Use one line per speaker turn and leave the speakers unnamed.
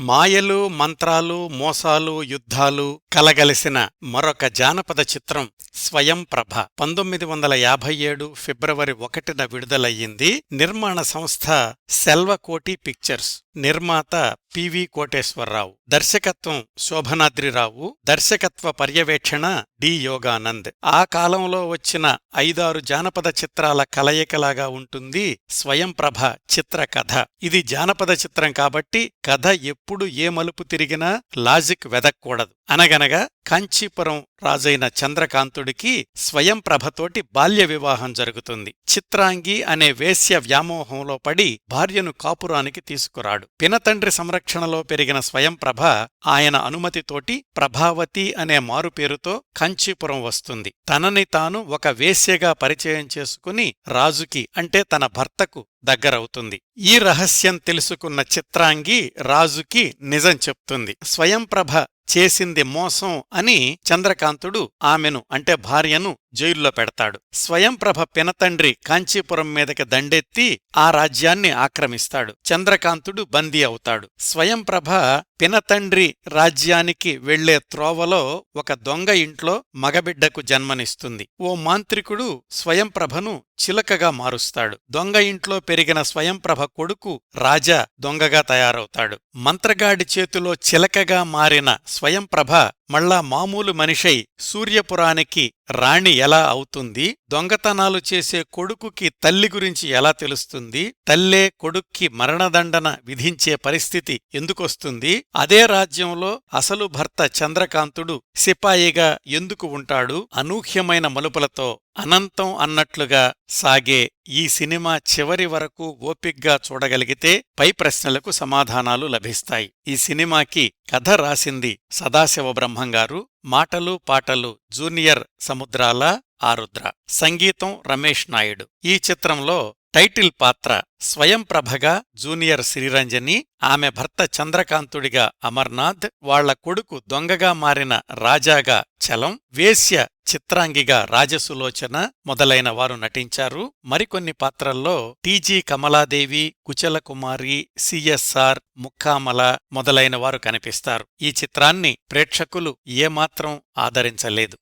మాయలు మంత్రాలు మోసాలు యుద్ధాలు కలగలిసిన మరొక జానపద చిత్రం స్వయం ప్రభ. పంతొమ్మిది వందల యాభై ఏడు ఫిబ్రవరి ఒకటిన విడుదలయ్యింది నిర్మాణ సంస్థ సెల్వకోటి పిక్చర్స్. నిర్మాత పివి కోటేశ్వరరావు. దర్శకత్వం శోభనాద్రిరావు. దర్శకత్వ పర్యవేక్షణ డి యోగానంద్. ఆ కాలంలో వచ్చిన ఐదారు జానపద చిత్రాల కలయికలాగా ఉంటుంది స్వయంప్రభ చిత్రకథ ఇది జానపద చిత్రం కాబట్టి కథ ఎప్పుడు ఏ మలుపు తిరిగినా లాజిక్ వెదక్కూడదు. అనగనగా కాంచీపురం రాజైన చంద్రకాంతుడికి స్వయంప్రభతోటి బాల్య వివాహం జరుగుతుంది. చిత్రాంగి అనే వేశ్య వ్యామోహంలో పడి భార్యను కాపురానికి తీసుకురాడు. పినతండ్రి సంరక్షణలో పెరిగిన స్వయంప్రభ ఆయన అనుమతితోటి ప్రభావతి అనే మారుపేరుతో కాంచీపురం వస్తుంది. తనని తాను ఒక వేశ్యగా పరిచయం చేసుకుని రాజుకి అంటే తన భర్తకు దగ్గరవుతుంది. ఈ రహస్యం తెలుసుకున్న చిత్రాంగి రాజుకి నిజం చెప్తుంది. స్వయంప్రభ చేసింది మోసం అని చంద్రకాంతుడు ఆమెను అంటే భార్యను జైల్లో పెడతాడు. స్వయంప్రభ పినతండ్రి కాంచీపురం మీదకి దండెత్తి ఆ రాజ్యాన్ని ఆక్రమిస్తాడు. చంద్రకాంతుడు బందీ అవుతాడు. స్వయంప్రభ పినతండ్రి రాజ్యానికి వెళ్ళే త్రోవలో ఒక దొంగ ఇంట్లో మగబిడ్డకు జన్మనిస్తుంది. ఓ మాంత్రికుడు స్వయంప్రభను చిలకగా మారుస్తాడు. దొంగ ఇంట్లో పెరిగిన స్వయంప్రభ కొడుకు రాజా దొంగగా తయారవుతాడు. మంత్రగాడి చేతిలో చిలకగా మారిన స్వయంప్రభ మళ్ళా మామూలు మనిషై సూర్యపురానికి రాణి ఎలా అవుతుంది? దొంగతనాలు చేసే కొడుకుకి తల్లి గురించి ఎలా తెలుస్తుంది? తల్లే కొడుక్కి మరణదండన విధించే పరిస్థితి ఎందుకొస్తుంది? అదే రాజ్యంలో అసలు భర్త చంద్రకాంతుడు సిపాయిగా ఎందుకు ఉంటాడు? అనూహ్యమైన మలుపులతో అనంతం అన్నట్లుగా సాగే ఈ సినిమా చివరి వరకు ఓపిగ్గా చూడగలిగితే పై ప్రశ్నలకు సమాధానాలు లభిస్తాయి. ఈ సినిమాకి కథ రాసింది సదాశివ బ్రహ్మంగారు. మాటలు పాటలు జూనియర్ సముద్రాల ఆరుద్ర. సంగీతం రమేష్ నాయుడు. ఈ చిత్రంలో టైటిల్ పాత్ర స్వయంప్రభగా జూనియర్ శ్రీరంజని ఆమె భర్త చంద్రకాంతుడిగా అమర్నాథ్ వాళ్ళ కొడుకు దొంగగా మారిన రాజాగా చలం వేశ్య చిత్రాంగిగా రాజసులోచన మొదలైన వారు నటించారు. మరికొన్ని పాత్రల్లో టీజీ కమలాదేవి కుచలకుమారి సిఎస్ఆర్ ముక్కామల మొదలైన వారు కనిపిస్తారు. ఈ చిత్రాన్ని ప్రేక్షకులు ఏమాత్రం ఆదరించలేదు.